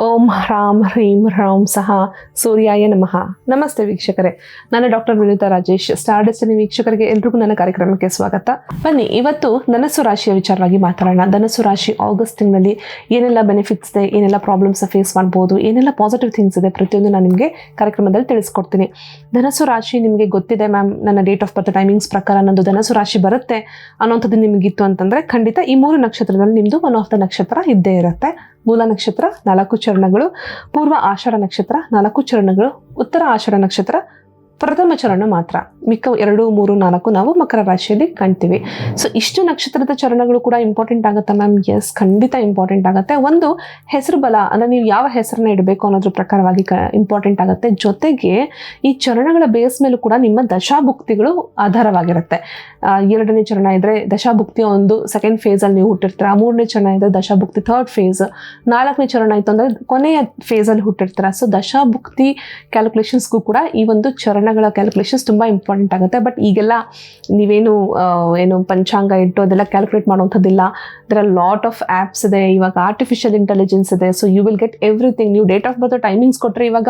ಓಂ ಹ್ರಾಂ ಹ್ರೀಂ ಹ್ರೌಂ ಸಹ ಸೂರ್ಯಾಯ ನಮಃ. ನಮಸ್ತೆ ವೀಕ್ಷಕರೇ. ನಾನು doctor Vineetha Rajesh. Star destiny ವೀಕ್ಷಕರಿಗೆ ಎಲ್ರಿಗೂ ನನ್ನ ಕಾರ್ಯಕ್ರಮಕ್ಕೆ ಸ್ವಾಗತ. ಬನ್ನಿ, ಇವತ್ತು ಧನಸ್ಸು ರಾಶಿಯ ವಿಚಾರವಾಗಿ ಮಾತಾಡೋಣ. ಧನಸ್ಸು ರಾಶಿ ಆಗಸ್ಟ್ ತಿಂಗಳಲ್ಲಿ ಏನೆಲ್ಲ ಬೆನಿಫಿಟ್ಸ್ ಇದೆ, ಏನೆಲ್ಲ ಪ್ರಾಬ್ಲಮ್ಸ್ ಫೇಸ್ ಮಾಡ್ಬೋದು, ಏನೆಲ್ಲ ಪಾಸಿಟಿವ್ ಥಿಂಗ್ಸ್ ಇದೆ ಪ್ರತಿಯೊಂದು ನಾನು ನಿಮಗೆ ಕಾರ್ಯಕ್ರಮದಲ್ಲಿ ತಿಳಿಸ್ಕೊಡ್ತೀನಿ. ಧನಸ್ಸು ರಾಶಿ ನಿಮಗೆ ಗೊತ್ತಿದೆ ಮ್ಯಾಮ್ ನನ್ನ ಡೇಟ್ ಆಫ್ ಬರ್ತ್ ಟೈಮಿಂಗ್ಸ್ ಪ್ರಕಾರ ನಂದು ಧನಸ್ಸು ರಾಶಿ ಬರುತ್ತೆ ಅನ್ನೋಂಥದ್ದು ನಿಮಗಿತ್ತು ಅಂತಂದರೆ ಖಂಡಿತ ಈ ಮೂರು ನಕ್ಷತ್ರದಲ್ಲಿ ನಿಮ್ಮದು ಒನ್ ಆಫ್ ದ ನಕ್ಷತ್ರ ಇದ್ದೇ ಇರುತ್ತೆ. ಮೂಲ ನಕ್ಷತ್ರ ನಾಲ್ಕು ಚರಣಗಳು ಪೂರ್ವ ಆಷಾಢ ನಕ್ಷತ್ರ ನಾಲ್ಕು ಚರಣಗಳು ಉತ್ತರ ಆಷಾಢ ನಕ್ಷತ್ರ ಪ್ರಥಮ ಚರಣ ಮಾತ್ರ. ಮಿಕ್ಕ ಎರಡು, ಮೂರು, ನಾಲ್ಕು ನಾವು ಮಕರ ರಾಶಿಯಲ್ಲಿ ಕಾಣ್ತೀವಿ. ಸೊ ಇಷ್ಟು ನಕ್ಷತ್ರದ ಚರಣಗಳು ಕೂಡ ಇಂಪಾರ್ಟೆಂಟ್ ಆಗುತ್ತೆ ಮ್ಯಾಮ್ ಎಸ್ ಖಂಡಿತ ಇಂಪಾರ್ಟೆಂಟ್ ಆಗುತ್ತೆ. ಒಂದು ಹೆಸರು ಬಲ, ಅಂದರೆ ನೀವು ಯಾವ ಹೆಸರನ್ನ ಇಡಬೇಕು ಅನ್ನೋದ್ರ ಪ್ರಕಾರವಾಗಿ ಇಂಪಾರ್ಟೆಂಟ್ ಆಗುತ್ತೆ. ಜೊತೆಗೆ ಈ ಚರಣಗಳ ಬೇಸ್ ಮೇಲೂ ಕೂಡ ನಿಮ್ಮ ದಶಾಭುಕ್ತಿಗಳು ಆಧಾರವಾಗಿರುತ್ತೆ. ಎರಡನೇ ಚರಣ ಇದ್ದರೆ ದಶಾಭುಕ್ತಿ ಒಂದು ಸೆಕೆಂಡ್ ಫೇಸಲ್ಲಿ ನೀವು ಹುಟ್ಟಿರ್ತೀರ. ಮೂರನೇ ಚರಣ ಇದ್ದರೆ ದಶಾಭುಕ್ತಿ ಥರ್ಡ್ ಫೇಸ್ ನಾಲ್ಕನೇ ಚರಣ ಇತ್ತು ಅಂದರೆ ಕೊನೆಯ ಫೇಸಲ್ಲಿ ಹುಟ್ಟಿರ್ತೀರ. ಸೊ ದಶಾಭುಕ್ತಿ ಕ್ಯಾಲ್ಕುಲೇಷನ್ಸ್ಗೂ ಕೂಡ ಈ ಒಂದು ಚರಣಗಳ ಕ್ಯಾಲ್ಕುಲೇಷನ್ಸ್ ತುಂಬ ಇಂಪಾರ್ಟೆಂಟ್ ಆಗುತ್ತೆ. ಬಟ್ ಈಗೆಲ್ಲ ನೀವೇನು ಏನು ಪಂಚಾಂಗ ಇಟ್ಟು ಅದೆಲ್ಲ ಕ್ಯಾಲ್ಕುಲೇಟ್ ಮಾಡುವಂಥದ್ದಿಲ್ಲ. ದರ್ ಲಾಟ್ ಆಫ್ ಆ್ಯಪ್ಸ್ ಇದೆ. ಇವಾಗ ಆರ್ಟಿಫಿಷಿಯಲ್ ಇಂಟೆಲಿಜೆನ್ಸ್ ಇದೆ. So you will get everything ನೀವು ಡೇಟ್ ಆಫ್ ಬರ್ತ್ ಟೈಮಿಂಗ್ಸ್ ಕೊಟ್ಟರೆ ಇವಾಗ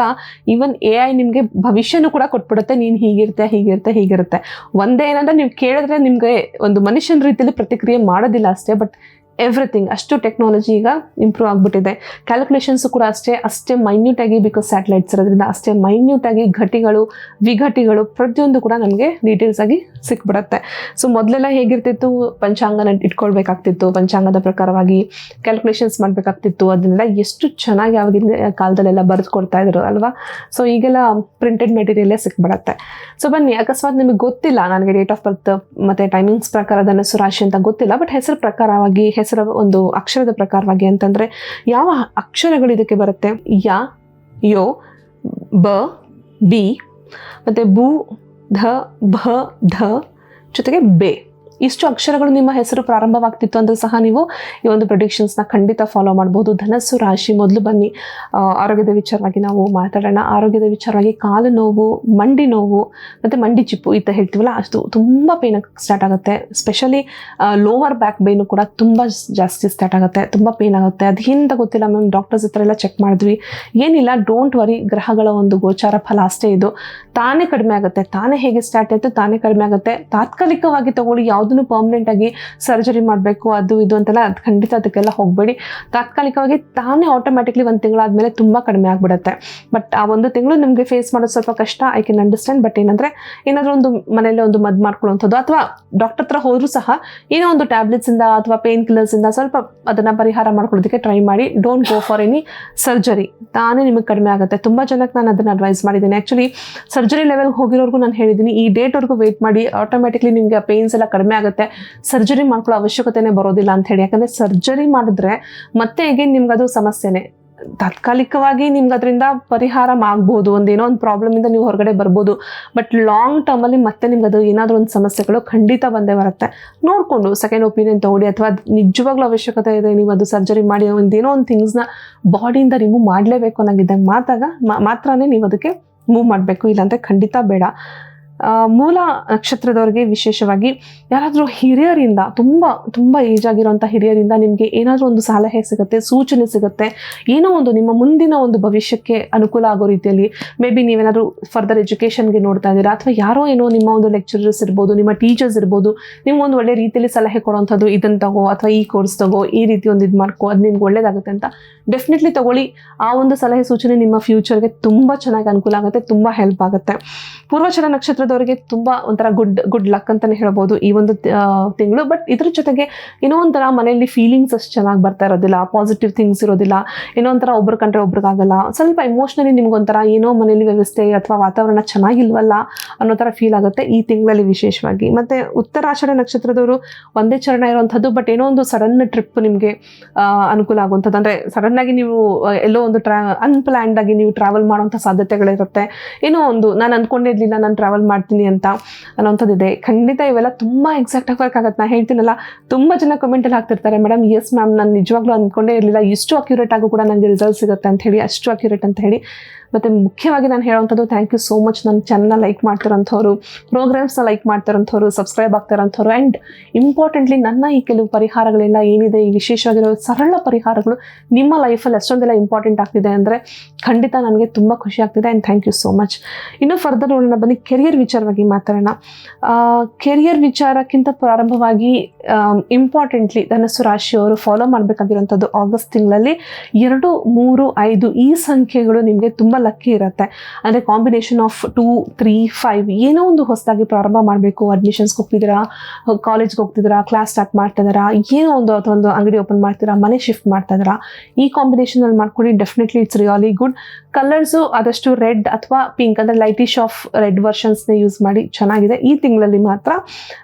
ಈವನ್ ಎ ಐ ನಿಮಗೆ ಭವಿಷ್ಯನೂ ಕೂಡ ಕೊಟ್ಬಿಡುತ್ತೆ. ನೀನು ಹೀಗಿರುತ್ತೆ ಹೀಗಿರುತ್ತೆ ಹೀಗಿರುತ್ತೆ. ಒಂದೇ ಏನಂದ್ರೆ ನೀವು ಕೇಳಿದ್ರೆ ನಿಮಗೆ ಒಂದು ಮನುಷ್ಯನ ರೀತಿಯಲ್ಲಿ ಪ್ರತಿಕ್ರಿಯೆ ಮಾಡೋದಿಲ್ಲ ಅಷ್ಟೇ. ಬಟ್ ಎವ್ರಿಥಿಂಗ್ ಅಷ್ಟು ಟೆಕ್ನಾಲಜಿ ಈಗ ಇಂಪ್ರೂವ್ ಆಗಿಬಿಟ್ಟಿದೆ. ಕ್ಯಾಲ್ಕುಲೇಷನ್ಸು ಕೂಡ ಅಷ್ಟೇ ಅಷ್ಟೇ ಮೈನ್ಯೂಟ್ ಆಗಿ ಬಿಕಾಸ್ ಸ್ಯಾಟಲೈಟ್ಸ್ ಇರೋದ್ರಿಂದ ಅಷ್ಟೇ ಮೈನ್ಯೂಟ್ ಆಗಿ ಘಟಿಗಳು, ವಿಘಟಿಗಳು ಪ್ರತಿಯೊಂದು ಕೂಡ ನಮಗೆ ಡೀಟೇಲ್ಸ್ ಆಗಿ ಸಿಕ್ಬಿಡುತ್ತೆ. ಸೊ ಮೊದಲೆಲ್ಲ ಹೇಗಿರ್ತಿತ್ತು? ಪಂಚಾಂಗನ ಇಟ್ಕೊಳ್ಬೇಕಾಗ್ತಿತ್ತು, ಪಂಚಾಂಗದ ಪ್ರಕಾರವಾಗಿ ಕ್ಯಾಲ್ಕುಲೇಷನ್ಸ್ ಮಾಡಬೇಕಾಗ್ತಿತ್ತು. ಅದನ್ನೆಲ್ಲ ಎಷ್ಟು ಚೆನ್ನಾಗಿ ಆವಾಗಿನ ಕಾಲದಲ್ಲೆಲ್ಲ ಬರೆದು ಕೊಡ್ತಾ ಇದ್ರು, ಅಲ್ವಾ? ಸೊ ಈಗೆಲ್ಲ ಪ್ರಿಂಟೆಡ್ ಮೆಟೀರಿಯಲ್ಲೇ ಸಿಕ್ಬಿಡತ್ತೆ. ಸೊ ಬನ್ನಿ, ಅಕಸ್ಮಾತ್ ನಿಮಗೆ ಗೊತ್ತಿಲ್ಲ, ನನಗೆ ಡೇಟ್ ಆಫ್ ಬರ್ತ್ ಮತ್ತು ಟೈಮಿಂಗ್ಸ್ ಪ್ರಕಾರ ಧನಸ್ಸು ರಾಶಿ ಅಂತ ಗೊತ್ತಿಲ್ಲ ಬಟ್ ಹೆಸರು ಪ್ರಕಾರವಾಗಿ ಹೆಸರ ಒಂದು ಅಕ್ಷರದ ಪ್ರಕಾರವಾಗಿ ಅಂತಂದರೆ ಯಾವ ಅಕ್ಷರಗಳು ಇದಕ್ಕೆ ಬರುತ್ತೆ? ಯ, ಯೋ, ಬ, ಬಿ, ಮತ್ತು ಬೂ ಧ, ಭ ಧ ಜೊತೆಗೆ ಬೆ. ಇಷ್ಟು ಅಕ್ಷರಗಳು ನಿಮ್ಮ ಹೆಸರು ಪ್ರಾರಂಭವಾಗ್ತಿತ್ತು ಅಂದ್ರೆ ಸಹ ನೀವು ಈ ಒಂದು ಪ್ರೊಡಿಕ್ಷನ್ಸ್ನ ಖಂಡಿತ ಫಾಲೋ ಮಾಡ್ಬೋದು. ಧನಸ್ಸು ರಾಶಿ ಮೊದಲು ಬನ್ನಿ. ಆರೋಗ್ಯದ ವಿಚಾರವಾಗಿ ನಾವು ಮಾತಾಡೋಣ. ಆರೋಗ್ಯದ ವಿಚಾರವಾಗಿ ಕಾಲು ನೋವು, ಮಂಡಿ ನೋವು, ಮತ್ತು ಮಂಡಿ ಚಿಪ್ಪು ಅಂತ ಹೇಳ್ತೀವಲ್ಲ, ಅಷ್ಟು ತುಂಬ ಪೇನ್ ಸ್ಟಾರ್ಟ್ ಆಗುತ್ತೆ. ಸ್ಪೆಷಲಿ ಲೋವರ್ ಬ್ಯಾಕ್ ಬೇನು ಕೂಡ ತುಂಬ ಜಾಸ್ತಿ ಸ್ಟಾರ್ಟ್ ಆಗುತ್ತೆ. ತುಂಬ ಪೇನ್ ಆಗುತ್ತೆ. ಅದು ಹಿಂದೆ ಗೊತ್ತಿಲ್ಲ ಮ್ಯಾಮ್ ಡಾಕ್ಟರ್ಸ್ ಹತ್ರ ಎಲ್ಲ ಚೆಕ್ ಮಾಡಿದ್ವಿ. ಏನಿಲ್ಲ ಡೋಂಟ್ ವರಿ ಗ್ರಹಗಳ ಒಂದು ಗೋಚಾರ ಫಲ ಅಷ್ಟೇ ಇದು. ತಾನೇ ಕಡಿಮೆ ಆಗುತ್ತೆ. ತಾನೇ ಹೇಗೆ ಸ್ಟಾರ್ಟ್ ಆಯಿತು, ತಾನೇ ಕಡಿಮೆ ಆಗುತ್ತೆ. ತಾತ್ಕಾಲಿಕವಾಗಿ ತಗೊಳ್ಳಿ ಯಾವುದನ್ನು ಪರ್ಮನೆಂಟ್ ಆಗಿ ಸರ್ಜರಿ ಮಾಡಬೇಕು, ಅದು ಇದು ಅಂತೆಲ್ಲ ಅದು ಖಂಡಿತ ಅದಕ್ಕೆಲ್ಲ ಹೋಗಬೇಡಿ. ತಾತ್ಕಾಲಿಕವಾಗಿ ತಾನೇ ಆಟೋಮ್ಯಾಟಿಕ್ಲಿ ಒಂದು ತಿಂಗಳಾದ್ಮೇಲೆ ತುಂಬ ಕಡಿಮೆ ಆಗಿಬಿಡುತ್ತೆ. ಬಟ್ ಆ ಒಂದು ತಿಂಗಳು ನಿಮಗೆ ಫೇಸ್ ಮಾಡೋದು ಸ್ವಲ್ಪ ಕಷ್ಟ ಐ ಕ್ಯಾನ್ ಅಂಡರ್ಸ್ಟ್ಯಾಂಡ್ ಬಟ್ ಏನಂದರೆ, ಏನಾದರೂ ಒಂದು ಮನೇಲಿ ಒಂದು ಮದ್ದು ಮಾಡ್ಕೊಳ್ಳುವಂಥದ್ದು, ಅಥವಾ ಡಾಕ್ಟರ್ ಹತ್ರ ಹೋದರೂ ಸಹ ಏನೋ ಒಂದು ಟ್ಯಾಬ್ಲೆಟ್ಸಿಂದ ಅಥವಾ ಪೇನ್ ಕಿಲ್ಲರ್ಸಿಂದ ಸ್ವಲ್ಪ ಅದನ್ನು ಪರಿಹಾರ ಮಾಡ್ಕೊಳ್ಳೋದಕ್ಕೆ ಟ್ರೈ ಮಾಡಿ. Don't go for any surgery ತಾನೇ ನಿಮಗೆ ಕಡಿಮೆ ಆಗುತ್ತೆ. ತುಂಬ ಜನಕ್ಕೆ ನಾನು ಅದನ್ನು ಅಡ್ವೈಸ್ ಮಾಡಿದ್ದೀನಿ. ಆ್ಯಕ್ಚುಲಿ ಸರ್ಜರಿ ಲೆವೆಲ್ಗೆ ಹೋಗಿರೋರ್ಗೂ ನಾನು ಹೇಳಿದ್ದೀನಿ, ಈ ಡೇಟ್ವರೆಗೂ ವೆಯ್ಟ್ ಮಾಡಿ ಆಟೋಮೆಟಿಕ್ಲಿ ನಿಮಗೆ ಆ ಪೇನ್ಸ್ ಎಲ್ಲ ಕಡಿಮೆ ಆಗುತ್ತೆ. ಸರ್ಜರಿ ಮಾಡ್ಕೊಳ್ಳೋ ಅವಶ್ಯಕತೆನೇ ಬರೋದಿಲ್ಲ ಅಂತ ಹೇಳಿ. ಯಾಕಂದ್ರೆ ಸರ್ಜರಿ ಮಾಡಿದ್ರೆ ಮತ್ತೆ ಹೇಗೆ ನಿಮ್ಗದು ಸಮಸ್ಯೆನೇ? ತಾತ್ಕಾಲಿಕವಾಗಿ ನಿಮ್ಗೆ ಅದರಿಂದ ಪರಿಹಾರ ಆಗ್ಬೋದು ಒಂದು ಪ್ರಾಬ್ಲಮ್ ಪ್ರಾಬ್ಲಮಿಂದ ನೀವು ಹೊರಗಡೆ ಬರ್ಬೋದು. ಬಟ್ ಲಾಂಗ್ ಟರ್ಮಲ್ಲಿ ಮತ್ತೆ ನಿಮ್ಗೆ ಅದು ಏನಾದರೂ ಒಂದು ಸಮಸ್ಯೆಗಳು ಖಂಡಿತ ಬಂದೇ ಬರುತ್ತೆ. ನೋಡಿಕೊಂಡು ಸೆಕೆಂಡ್ ಒಪಿನಿಯನ್ ತೊಗೊಳ್ಳಿ. ಅಥವಾ ನಿಜವಾಗ್ಲೂ ಅವಶ್ಯಕತೆ ಇದೆ ನೀವು ಅದು ಸರ್ಜರಿ ಮಾಡಿ ಒಂದು ಏನೋ ಒಂದು ಥಿಂಗ್ಸ್ನ ಬಾಡಿಯಿಂದ ರಿಮೂವ್ ಮಾಡಲೇಬೇಕು ಅನ್ನೋಂಗಿದ್ದಾಗ ಮಾತಾಗ ಮಾತ್ರನೇ ನೀವು ಅದಕ್ಕೆ ಮೂವ್ ಮಾಡಬೇಕು. ಇಲ್ಲಾಂದರೆ ಖಂಡಿತ ಬೇಡ. ಮೂಲ ನಕ್ಷತ್ರದವರಿಗೆ ವಿಶೇಷವಾಗಿ ಯಾರಾದರೂ ಹಿರಿಯರಿಂದ, ತುಂಬ ತುಂಬ ಏಜ್ ಆಗಿರುವಂಥ ಹಿರಿಯರಿಂದ ನಿಮಗೆ ಏನಾದರೂ ಒಂದು ಸಲಹೆ ಸಿಗುತ್ತೆ, ಸೂಚನೆ ಸಿಗುತ್ತೆ, ಏನೋ ಒಂದು ನಿಮ್ಮ ಮುಂದಿನ ಒಂದು ಭವಿಷ್ಯಕ್ಕೆ ಅನುಕೂಲ ಆಗೋ ರೀತಿಯಲ್ಲಿ ಮೇ ಬಿ ನೀವೇನಾದರೂ ಫರ್ದರ್ ಎಜುಕೇಷನ್ಗೆ ನೋಡ್ತಾ ಇದ್ದೀರಾ, ಅಥವಾ ಯಾರೋ ಏನೋ ನಿಮ್ಮ ಒಂದು ಲೆಕ್ಚರರ್ಸ್ ಇರ್ಬೋದು, ನಿಮ್ಮ ಟೀಚರ್ಸ್ ಇರ್ಬೋದು ನಿಮ್ಗೊಂದು ಒಳ್ಳೆ ರೀತಿಯಲ್ಲಿ ಸಲಹೆ ಕೊಡೋವಂಥದ್ದು ಇದನ್ನು ತಗೋ, ಅಥವಾ ಈ ಕೋರ್ಸ್ ತಗೋ, ಈ ರೀತಿ ಒಂದು ಇದು ಮಾಡ್ಕೋ, ಅದು ನಿಮ್ಗೆ ಒಳ್ಳೇದಾಗುತ್ತೆ ಅಂತ ಡೆಫಿನೆಟ್ಲಿ ತಗೊಳ್ಳಿ. ಆ ಒಂದು ಸಲಹೆ ಸೂಚನೆ ನಿಮ್ಮ ಫ್ಯೂಚರ್ಗೆ ತುಂಬ ಚೆನ್ನಾಗಿ ಅನುಕೂಲ ಆಗುತ್ತೆ, ತುಂಬ ಹೆಲ್ಪ್ ಆಗುತ್ತೆ. ಪೂರ್ವಚರ ನಕ್ಷತ್ರದವರಿಗೆ ತುಂಬ ಒಂಥರ ಗುಡ್ ಗುಡ್ ಲಕ್ ಅಂತಲೇ ಹೇಳ್ಬೋದು ಈ ಒಂದು ತಿಂಗಳು. ಬಟ್ ಇದ್ರ ಜೊತೆಗೆ ಏನೋ ಒಂಥರ ಮನೆಯಲ್ಲಿ ಫೀಲಿಂಗ್ಸ್ ಅಷ್ಟು ಚೆನ್ನಾಗಿ ಬರ್ತಾ ಇರೋದಿಲ್ಲ ಪಾಸಿಟಿವ್ ಥಿಂಗ್ಸ್ ಇರೋದಿಲ್ಲ, ಏನೋ ಒಂಥರ ಒಬ್ರು ಕಂಡ್ರೆ ಒಬ್ರಿಗಾಗಲ್ಲ ಸ್ವಲ್ಪ ಇಮೋಷ್ನಲಿ ನಿಮ್ಗೊಂಥರ ಏನೋ ಮನೇಲಿ ವ್ಯವಸ್ಥೆ ಅಥವಾ ವಾತಾವರಣ ಚೆನ್ನಾಗಿಲ್ವಲ್ಲ ಅನ್ನೋ ಥರ ಫೀಲ್ ಆಗುತ್ತೆ ಈ ತಿಂಗಳಲ್ಲಿ ವಿಶೇಷವಾಗಿ. ಮತ್ತು ಉತ್ತರಾಷಾಢ ನಕ್ಷತ್ರದವರು ಒಂದೇ ಚರಣ ಇರುವಂಥದ್ದು ಬಟ್ ಏನೋ ಒಂದು ಸಡನ್ ಟ್ರಿಪ್ ನಿಮಗೆ ಅನುಕೂಲ ಆಗುವಂಥದ್ದು. ಅಂದರೆ ಸಡನ್ನಾಗಿ ನೀವು, ಎಲ್ಲೋ ಒಂದು ಟ್ರಾ ಅನ್ಪ್ಲ್ಯಾಂಡ್ ಆಗಿ ನೀವು ಟ್ರಾವೆಲ್ ಮಾಡುವಂಥ ಸಾಧ್ಯತೆಗಳಿರುತ್ತೆ. ಏನೋ ಒಂದು, ನಾನು ಅಂದ್ಕೊಂಡಿರ್ಲಿಲ್ಲ ನಾನು ಟ್ರಾವೆಲ್ ಮಾಡ್ತೀನಿ ಅಂತ ಅನ್ನೋಂಥದ್ದಿದೆ. ಖಂಡಿತ ಇವೆಲ್ಲ ತುಂಬ ಎಕ್ಸಾಕ್ಟಾಗಿ ವರ್ಕ್ ಆಗುತ್ತೆ. ನಾನು ಹೇಳ್ತೀನಲ್ಲ, ತುಂಬ ಜನ ಕಮೆಂಟಲ್ಲಿ ಹಾಕ್ತಿರ್ತಾರೆ, ಮೇಡಮ್ ಎಸ್ ಮ್ಯಾಮ್ ನಾನು ನಿಜವಾಗ್ಲೂ ಅಂದ್ಕೊಂಡೇ ಇರಲಿಲ್ಲ. ಇಷ್ಟು ಅಕ್ಯುರೇಟ್ ಆಗು ಕೂಡ ನನಗೆ ರಿಸಲ್ಟ್ ಸಿಗುತ್ತೆ ಅಂತ ಹೇಳಿ, ಅಷ್ಟು ಅಕ್ಯುರೇಟ್ ಅಂತ ಹೇಳಿ. ಮತ್ತು ಮುಖ್ಯವಾಗಿ ನಾನು ಹೇಳುವಂಥದ್ದು ಥ್ಯಾಂಕ್ ಯು ಸೋ ಮಚ್ ನನ್ನ ಚಾನಲ್ನ ಲೈಕ್ ಮಾಡ್ತಿರೋಂಥವ್ರು ಪ್ರೋಗ್ರಾಮ್ಸ್ನ ಲೈಕ್ ಮಾಡ್ತಿರೋಂಥವ್ರು ಸಬ್ಸ್ಕ್ರೈಬ್ ಆಗ್ತಿರೋಂಥವ್ರು ಆ್ಯಂಡ್ ಇಂಪಾರ್ಟೆಂಟ್ಲಿ ನನ್ನ ಈ ಕೆಲವು ಪರಿಹಾರಗಳೆಲ್ಲ ಏನಿದೆ, ಈ ವಿಶೇಷವಾಗಿರೋ ಸರಳ ಪರಿಹಾರಗಳು ನಿಮ್ಮ ಲೈಫಲ್ಲಿ ಎಷ್ಟೊಂದೆಲ್ಲ ಇಂಪಾರ್ಟೆಂಟ್ ಆಗ್ತಿದೆ ಅಂದರೆ ಖಂಡಿತ ನನಗೆ ತುಂಬ ಖುಷಿ ಆಗ್ತಿದೆ and thank you so much ಇನ್ನು ಫರ್ದರ್ ನೋಡೋಣ, ಬನ್ನಿ. ಕೆರಿಯರ್ ವಿಚಾರವಾಗಿ ಮಾತಾಡೋಣ. ಕೆರಿಯರ್ ವಿಚಾರಕ್ಕಿಂತ ಪ್ರಾರಂಭವಾಗಿ ಇಂಪಾರ್ಟೆಂಟ್ಲಿ ಧನಸ್ಸು ರಾಶಿಯವರು ಫಾಲೋ ಮಾಡಬೇಕಾಗಿರೋಂಥದ್ದು ಆಗಸ್ಟ್ ತಿಂಗಳಲ್ಲಿ ಎರಡು, ಮೂರು, ಐದು ಈ ಸಂಖ್ಯೆಗಳು ನಿಮಗೆ ತುಂಬ ಲಕ್ಕಿ ಇರುತ್ತೆ. ಅಂದರೆ combination of two three five ಏನೋ ಒಂದು ಹೊಸದಾಗಿ ಪ್ರಾರಂಭ ಮಾಡಬೇಕು. ಅಡ್ಮಿಷನ್ಸ್ಗೆ ಹೋಗ್ತಿದ್ದೀರಾ ಕಾಲೇಜ್ಗೆ ಹೋಗ್ತಿದ್ದೀರಾ ಕ್ಲಾಸ್ ಸ್ಟಾರ್ಟ್ ಮಾಡ್ತಾ ಏನೋ ಒಂದು ಅಥವಾ ಒಂದು ಅಂಗಡಿ ಓಪನ್ ಮಾಡ್ತೀರಾ ಮನೆ ಶಿಫ್ಟ್ ಮಾಡ್ತಾ ಈ ಕಾಂಬಿನೇಷನಲ್ಲಿ ಮಾಡ್ಕೊಡಿ definitely it's really good colours ಆದಷ್ಟು ರೆಡ್ ಅಥವಾ ಪಿಂಕ್ ಅಂದರೆ ಲೈಟಿಶ್ ಆಫ್ ರೆಡ್ ಯೂಸ್ ಮಾಡಿ ಚೆನ್ನಾಗಿದೆ. ಈ ತಿಂಗಳಲ್ಲಿ ಮಾತ್ರ.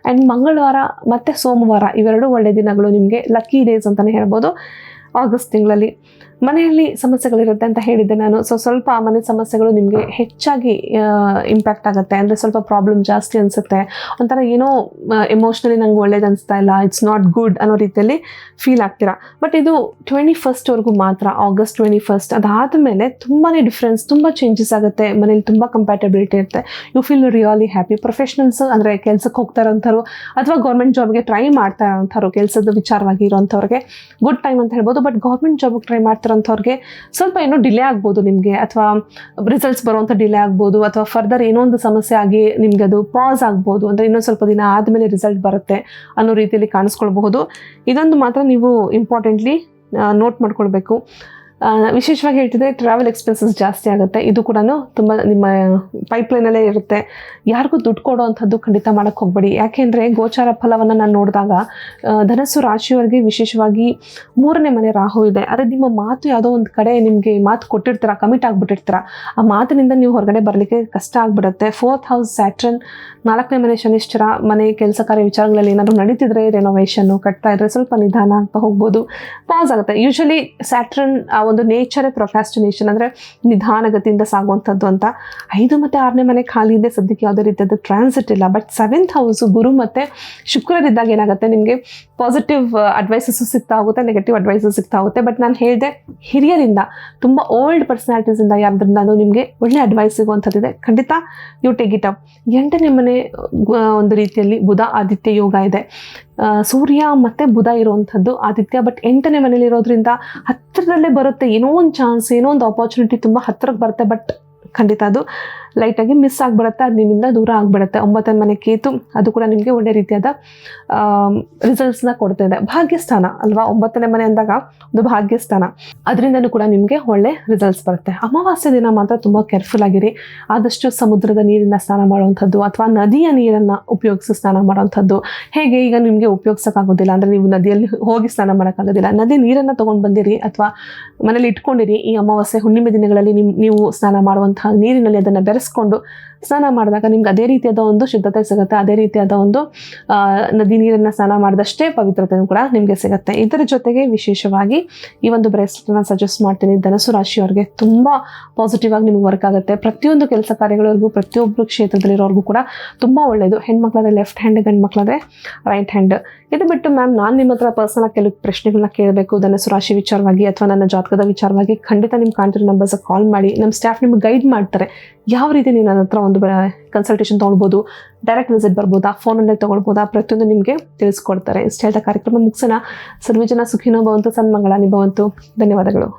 ಆ್ಯಂಡ್ ಮಂಗಳವಾರ ಮತ್ತು ಸೋಮವಾರ ಇವೆರಡು ಒಳ್ಳೆಯ ದಿನಗಳು ನಿಮಗೆ ಲಕ್ಕಿ ಡೇಸ್ ಅಂತಲೇ ಹೇಳ್ಬೋದು. ಆಗಸ್ಟ್ ತಿಂಗಳಲ್ಲಿ. ಮನೆಯಲ್ಲಿ ಸಮಸ್ಯೆಗಳಿರುತ್ತೆ ಅಂತ ಹೇಳಿದ್ದೆ ನಾನು. ಸೊ ಸ್ವಲ್ಪ ಮನೆ ಸಮಸ್ಯೆಗಳು ನಿಮಗೆ ಹೆಚ್ಚಾಗಿ ಇಂಪ್ಯಾಕ್ಟ್ ಆಗುತ್ತೆ. ಅಂದರೆ ಸ್ವಲ್ಪ ಪ್ರಾಬ್ಲಮ್ ಜಾಸ್ತಿ ಅನಿಸುತ್ತೆ. ಒಂಥರ ಏನೋ ಎಮೋಷ್ನಲಿ ನಂಗೆ ಒಳ್ಳೇದು ಅನಿಸ್ತಾ ಇಲ್ಲ ಇಟ್ಸ್ ನಾಟ್ ಗುಡ್ ಅನ್ನೋ ರೀತಿಯಲ್ಲಿ ಫೀಲ್ ಆಗ್ತೀರ. ಬಟ್ ಇದು ಟ್ವೆಂಟಿ ಫಸ್ಟ್ವರೆಗೂ ಮಾತ್ರ ಆಗಸ್ಟ್ ಟ್ವೆಂಟಿ ಫಸ್ಟ್ ಅದಾದ ಮೇಲೆ ತುಂಬಾ ಡಿಫ್ರೆನ್ಸ್ ತುಂಬ ಚೇಂಜಸ್ ಆಗುತ್ತೆ. ಮನೇಲಿ ತುಂಬ ಕಂಪ್ಯಾಟಬಿಲಿಟಿ ಇರುತ್ತೆ. You feel really happy professionals ಅಂದರೆ ಕೆಲಸಕ್ಕೆ ಹೋಗ್ತಾ ಇರೋಂಥವ್ರು ಅಥವಾ ಗೌರ್ಮೆಂಟ್ ಜಾಬ್ಗೆ ಟ್ರೈ ಮಾಡ್ತಾ ಇರೋಂಥವ್ರು, ಕೆಲಸದ ವಿಚಾರವಾಗಿ ಇರೋಂಥವ್ರಿಗೆ ಗುಡ್ ಟೈಮ್ ಅಂತ ಹೇಳ್ಬೋದು. ಬಟ್ ಗೌರ್ಮೆಂಟ್ ಜಾಬ್ಗೆ ಟ್ರೈ ಮಾಡ್ತಿರೋಂಥವ್ರಿಗೆ ಸ್ವಲ್ಪ ಏನೋ ಡಿಲೇ ಆಗ್ಬೋದು ನಿಮಗೆ ಅಥವಾ ರಿಸಲ್ಟ್ಸ್ ಬರುವಂಥ ಡಿಲೇ ಆಗ್ಬೋದು ಅಥವಾ ಫರ್ದರ್ ಏನೋ ಒಂದು ಸಮಸ್ಯೆ ಆಗಿ ನಿಮಗೆ ಅದು ಪಾಸ್ ಆಗ್ಬೋದು ಅಂದರೆ ಇನ್ನೊಂದು ಸ್ವಲ್ಪ ದಿನ ಆದಮೇಲೆ ರಿಸಲ್ಟ್ ಬರುತ್ತೆ ಅನ್ನೋ ರೀತಿಯಲ್ಲಿ ಕಾಣಿಸ್ಕೊಳ್ಬಹುದು. ಇದೊಂದು ಮಾತ್ರ ನೀವು ಇಂಪಾರ್ಟೆಂಟ್ಲಿ ನೋಟ್ ಮಾಡ್ಕೊಳ್ಬೇಕು. ವಿಶೇಷವಾಗಿ ಹೇಳ್ತಿದ್ರೆ ಟ್ರಾವೆಲ್ ಎಕ್ಸ್ಪೆನ್ಸಸ್ ಜಾಸ್ತಿ ಆಗುತ್ತೆ. ಇದು ಕೂಡ ತುಂಬ ನಿಮ್ಮ ಪೈಪ್ಲೈನಲ್ಲೇ ಇರುತ್ತೆ. ಯಾರಿಗೂ ದುಡ್ಡು ಕೊಡೋವಂಥದ್ದು ಖಂಡಿತ ಮಾಡೋಕ್ಕೆ ಹೋಗ್ಬೇಡಿ. ಯಾಕೆಂದರೆ ಗೋಚಾರ ಫಲವನ್ನು ನಾನು ನೋಡಿದಾಗ ಧನಸ್ಸು ರಾಶಿಯವರಿಗೆ ವಿಶೇಷವಾಗಿ ಮೂರನೇ ಮನೆ ರಾಹು ಇದೆ. ಆದರೆ ನಿಮ್ಮ ಮಾತು ಯಾವುದೋ ಒಂದು ಕಡೆ ನಿಮಗೆ ಮಾತು ಕೊಟ್ಟಿರ್ತೀರ ಕಮಿಟ್ ಆಗಿಬಿಟ್ಟಿರ್ತೀರ, ಆ ಮಾತಿನಿಂದ ನೀವು ಹೊರಗಡೆ ಬರಲಿಕ್ಕೆ ಕಷ್ಟ ಆಗಿಬಿಡುತ್ತೆ. ಫೋರ್ತ್ ಹೌಸ್ ಸ್ಯಾಟ್ರನ್ ನಾಲ್ಕನೇ ಮನೆ ಶನಿಶ್ಚರ, ಮನೆ ಕೆಲಸ ಕಾರ್ಯ ವಿಚಾರಗಳಲ್ಲಿ ಏನಾದರೂ ನಡೀತಿದ್ರೆ ರೆನೋವೇಷನ್ನು ಕಟ್ತಾ ಇದ್ರೆ ಸ್ವಲ್ಪ ನಿಧಾನ ಆಗ್ತಾ ಹೋಗ್ಬೋದು. ಪಾಸ್ ಆಗುತ್ತೆ. ಯೂಶಲಿ ಸ್ಯಾಟ್ರನ್ ಒಂದು ನೇಚರೇ ಪ್ರೊಫ್ಯಾಸ್ಟಿನೇಷನ್ ಅಂದರೆ ನಿಧಾನಗತಿಯಿಂದ ಸಾಗುವಂಥದ್ದು ಅಂತ. ಐದು ಮತ್ತು ಆರನೇ ಮನೆ ಖಾಲಿ ಇದೆ, ಸದ್ಯಕ್ಕೆ ಯಾವುದೇ ರೀತಿಯದ್ದು ಟ್ರಾನ್ಸಿಟ್ ಇಲ್ಲ. ಬಟ್ ಸೆವೆಂತ್ ಹೌಸು ಗುರು ಮತ್ತು ಶುಕ್ರರಿದ್ದಾಗ ಏನಾಗುತ್ತೆ? ನಿಮಗೆ ಪಾಸಿಟಿವ್ ಅಡ್ವೈಸಸ್ಸು ಸಿಗ್ತಾ ಹೋಗುತ್ತೆ ನೆಗೆಟಿವ್ ಅಡ್ವೈಸಸ್ ಸಿಗ್ತಾ ಹೋಗುತ್ತೆ ಬಟ್ ನಾನು ಹೇಳಿದೆ ಹಿರಿಯರಿಂದ, ತುಂಬ ಓಲ್ಡ್ ಪರ್ಸನಾಲಿಟೀಸಿಂದ ನಾನು ನಿಮಗೆ ಒಳ್ಳೆ ಅಡ್ವೈಸ್ ಸಿಗುವಂಥದ್ದಿದೆ, ಖಂಡಿತ ಯು ಟೇಕ್ ಇಟ್ ಅಪ್ ಎಂಟನೇ ಮನೆ ಒಂದು ರೀತಿಯಲ್ಲಿ ಬುಧ ಆದಿತ್ಯ ಯೋಗ ಇದೆ. ಸೂರ್ಯ ಮತ್ತು ಬುಧ ಇರುವಂಥದ್ದು ಆದಿತ್ಯ. ಬಟ್ ಎಂಟನೇ ಮನೇಲಿ ಇರೋದ್ರಿಂದ ಹತ್ತಿರದಲ್ಲೇ ಬರುತ್ತೆ, ಏನೋ ಒಂದು ಚಾನ್ಸ್ ಏನೋ ಒಂದು ಆಪರ್ಚುನಿಟಿ ತುಂಬ ಹತ್ತಿರಕ್ಕೆ ಬರುತ್ತೆ. ಬಟ್ ಖಂಡಿತ ಅದು ಲೈಟಾಗಿ ಮಿಸ್ ಆಗಿಬಿಡುತ್ತೆ, ಅದು ನಿಮ್ಮಿಂದ ದೂರ ಆಗಿಬಿಡುತ್ತೆ. ಒಂಬತ್ತನೇ ಮನೆ ಕೇತು, ಅದು ಕೂಡ ನಿಮಗೆ ಒಳ್ಳೆ ರೀತಿಯಾದ ರಿಸಲ್ಟ್ಸ್ನ ಕೊಡ್ತಾ ಇದೆ. ಭಾಗ್ಯಸ್ಥಾನ ಅಲ್ವಾ? ಒಂಬತ್ತನೇ ಮನೆ ಅಂದಾಗ ಒಂದು ಭಾಗ್ಯಸ್ಥಾನ. ಅದರಿಂದನೂ ಕೂಡ ನಿಮಗೆ ಒಳ್ಳೆ ರಿಸಲ್ಟ್ಸ್ ಬರುತ್ತೆ. ಅಮಾವಾಸ್ಯೆ ದಿನ ಮಾತ್ರ ತುಂಬ ಕೇರ್ಫುಲ್ ಆಗಿರಿ. ಆದಷ್ಟು ಸಮುದ್ರದ ನೀರಿನ ಸ್ನಾನ ಮಾಡುವಂಥದ್ದು ಅಥವಾ ನದಿಯ ನೀರನ್ನು ಉಪಯೋಗಿಸಿ ಸ್ನಾನ ಮಾಡುವಂಥದ್ದು. ಹೇಗೆ ಈಗ ನಿಮಗೆ ಉಪಯೋಗಿಸೋಕ್ಕಾಗೋದಿಲ್ಲ, ಅಂದರೆ ನೀವು ನದಿಯಲ್ಲಿ ಹೋಗಿ ಸ್ನಾನ ಮಾಡೋಕ್ಕಾಗೋದಿಲ್ಲ. ನದಿ ನೀರನ್ನು ತೊಗೊಂಡು ಬಂದಿರಿ ಅಥವಾ ಮನೇಲಿ ಇಟ್ಕೊಂಡಿರಿ, ಈ ಅಮಾವಾಸ್ಯೆ ಹುಣ್ಣಿಮೆ ದಿನಗಳಲ್ಲಿ ನಿಮ್ಮ ನೀವು ಸ್ನಾನ ಮಾಡುವಂತಹ ನೀರಿನಲ್ಲಿ ಅದನ್ನು ಬೆರೆಸ್ಕೊಂಡು ಸ್ನಾನ ಮಾಡಿದಾಗ ನಿಮ್ಗೆ ಅದೇ ರೀತಿಯಾದ ಒಂದು ಶುದ್ಧತೆ ಸಿಗುತ್ತೆ, ಅದೇ ರೀತಿಯಾದ ಒಂದು ನದಿ ನೀರನ್ನು ಸ್ನಾನ ಮಾಡಿದಷ್ಟೇ ಪವಿತ್ರತೆಯೂ ಕೂಡ ನಿಮಗೆ ಸಿಗುತ್ತೆ. ಇದರ ಜೊತೆಗೆ ವಿಶೇಷವಾಗಿ ಈ ಒಂದು ಬ್ರೇಸ್ಲೆಟ್ನ ಸಜೆಸ್ಟ್ ಮಾಡ್ತೀನಿ. ಧನಸು ರಾಶಿಯವರಿಗೆ ತುಂಬ ಪಾಸಿಟಿವ್ ಆಗಿ ನಿಮ್ಗೆ ವರ್ಕ್ ಆಗುತ್ತೆ. ಪ್ರತಿಯೊಂದು ಕೆಲಸ ಕಾರ್ಯಗಳವರೆಗೂ ಪ್ರತಿಯೊಬ್ಬರು ಕ್ಷೇತ್ರದಲ್ಲಿರೋರ್ಗೂ ಕೂಡ ತುಂಬ ಒಳ್ಳೆಯದು ಹೆಣ್ಮಕ್ಳಾದ್ರೆ ಲೆಫ್ಟ್ ಹ್ಯಾಂಡ್ ಗಂಡು ಮಕ್ಕಳಾದ್ರೆ ರೈಟ್ ಹ್ಯಾಂಡ್ ಇದು ಬಿಟ್ಟು ಮ್ಯಾಮ್ ನಾನು ನಿಮ್ಮ ಹತ್ರ ಪರ್ಸನಲ್ ಕೆಲವು ಪ್ರಶ್ನೆಗಳನ್ನ ಕೇಳಬೇಕು. ಧನಸು ರಾಶಿ ವಿಚಾರವಾಗಿ ಅಥವಾ ನನ್ನ ಜಾತಕದ ವಿಚಾರವಾಗಿ ಖಂಡಿತ ನಿಮ್ಮ ಕಾಂಟ್ರಿ ನಂಬರ್ಸ್ ಕಾಲ್ ಮಾಡಿ. ನಮ್ಮ ಸ್ಟಾಫ್ ನಿಮ್ಗೆ ಗೈಡ್ ಮಾಡ್ತಾರೆ. ಯಾವ ರೀತಿ ನೀವು ನನ್ನ ಹತ್ರ ಒಂದು ಕನ್ಸಲ್ಟೇಷನ್ ತೊಗೊಳ್ಬೋದು ಡೈರೆಕ್ಟ್ ವಿಸಿಟ್ ಬರ್ಬೋದಾ ಫೋನಲ್ಲೇ ತೊಗೊಳ್ಬೋದಾ, ಪ್ರತಿಯೊಂದು ನಿಮಗೆ ತಿಳಿಸ್ಕೊಡ್ತಾರೆ. ಇಷ್ಟ ಹೇಳ್ತಾ ಕಾರ್ಯಕ್ರಮ ಮುಗಿಸೋಣ. ಸರ್ವೇ ಜನ ಸುಖಿನೋ ಭವಂತು ಸನ್ಮಂಗಳ ನಿಭವಂತು ಧನ್ಯವಾದಗಳು.